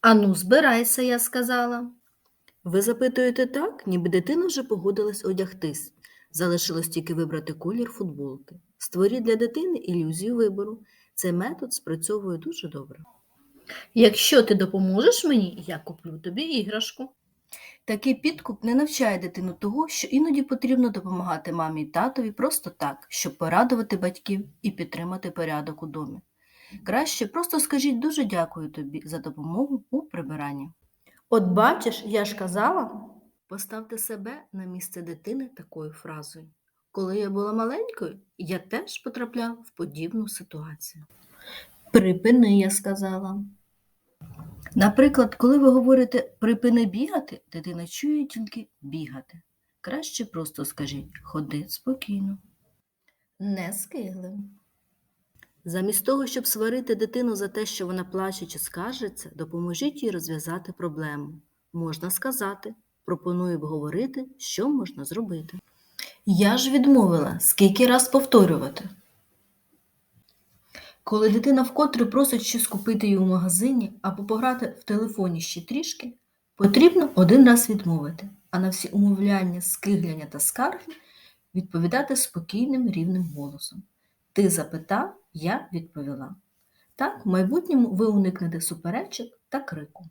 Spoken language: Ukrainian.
Ану, збирайся, я сказала. Ви запитуєте так, ніби дитина вже погодилась одягтись. Залишилось тільки вибрати колір футболки. Створіть для дитини ілюзію вибору. Цей метод спрацьовує дуже добре. Якщо ти допоможеш мені, я куплю тобі іграшку. Такий підкуп не навчає дитину того, що іноді потрібно допомагати мамі і татові просто так, щоб порадувати батьків і підтримати порядок у домі. Краще просто скажіть дуже дякую тобі за допомогу у прибиранні. От бачиш, я ж казала. Поставте себе на місце дитини такою фразою. Коли я була маленькою, я теж потрапляв в подібну ситуацію. Припини, я сказала. Наприклад, коли ви говорите припини бігати, дитина чує тільки бігати. Краще просто скажіть ходи спокійно. Не скиглим. Замість того, щоб сварити дитину за те, що вона плаче чи скаржиться, допоможіть їй розв'язати проблему. Можна сказати, пропоную обговорити, що можна зробити. Я ж відмовила, скільки раз повторювати. Коли дитина вкотре просить щось купити їй у магазині або пограти в телефоні ще трішки, потрібно один раз відмовити, а на всі умовляння, скигляння та скарги відповідати спокійним рівним голосом. Ти запитав, я відповіла. Так, в майбутньому ви уникнете суперечок та крику.